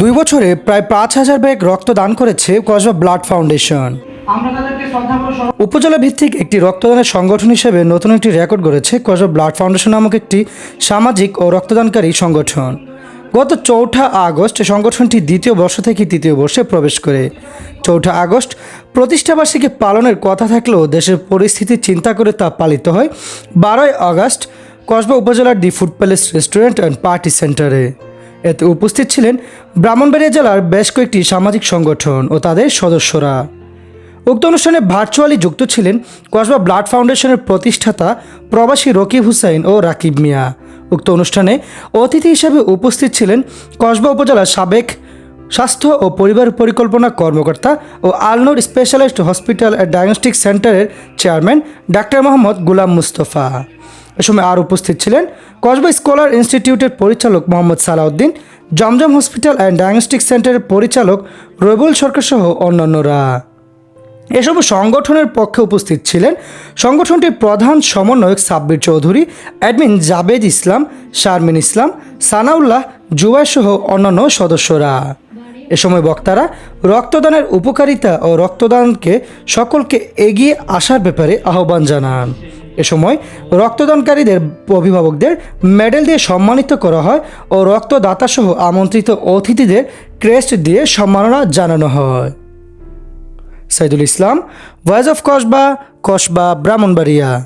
দুই বছরে প্রায় পাঁচ হাজার ব্যাগ রক্ত দান করেছে কসবা ব্লাড ফাউন্ডেশন। উপজেলা ভিত্তিক একটি রক্তদানের সংগঠন হিসেবে নতুন একটি রেকর্ড গড়েছে কসবা ব্লাড ফাউন্ডেশন নামক একটি সামাজিক ও রক্তদানকারী সংগঠন। গত চৌঠা আগস্ট সংগঠনটি দ্বিতীয় বর্ষ থেকে তৃতীয় বর্ষে প্রবেশ করে। চৌঠা আগস্ট প্রতিষ্ঠাবার্ষিকী পালনের কথা থাকলেও দেশের পরিস্থিতি চিন্তা করে তা পালিত হয়। বারোই আগস্ট কসবা উপজেলার the Food Palace restaurant and party সেন্টারে। এতে উপস্থিত ছিলেন ব্রাহ্মণবাড়িয়া জেলার বেশ কয়েকটি সামাজিক সংগঠন ও তাদের সদস্যরা। উক্ত অনুষ্ঠানে ভার্চুয়ালি যুক্ত ছিলেন কসবা ব্লাড ফাউন্ডেশনের প্রতিষ্ঠাতা প্রবাসী রকিব হুসাইন ও রাকিব মিয়া। উক্ত অনুষ্ঠানে অতিথি হিসেবে উপস্থিত ছিলেন কসবা উপজেলার সাবেক স্বাস্থ্য ও পরিবার পরিকল্পনা কর্মকর্তা ও Alnoor specialist hospital and diagnostic সেন্টারের চেয়ারম্যান ডাক্তার মোহাম্মদ গুলাম মুস্তফা। এ সময় আর উপস্থিত ছিলেন কসবা স্কলার ইনস্টিটিউটের পরিচালক Mohammad Salauddin, Zamzam hospital and diagnostic সেন্টারের পরিচালক রবিউল সরকার সহ অন্যান্যরা। এসব সংগঠনের পক্ষে উপস্থিত ছিলেন সংগঠনটির প্রধান সমন্বয়ক সাব্বির চৌধুরী, অ্যাডমিন জাবেদ ইসলাম, শারমিন ইসলাম, সানাউল্লাহ জুবাই সহ অন্যান্য সদস্যরা। এ সময় বক্তারা রক্তদানের উপকারিতা ও রক্তদানকে সকলকে এগিয়ে আসার ব্যাপারে আহ্বান জানান। এ সময় রক্তদানকারীদের অভিভাবকদের মেডেল দিয়ে সম্মানিত করা হয় ও রক্তদাতাসহ আমন্ত্রিত অতিথিদের ক্রেস্ট দিয়ে সম্মাননা জানানো হয়। Saidul Islam voice of Kasba Kasba Brahmanbaria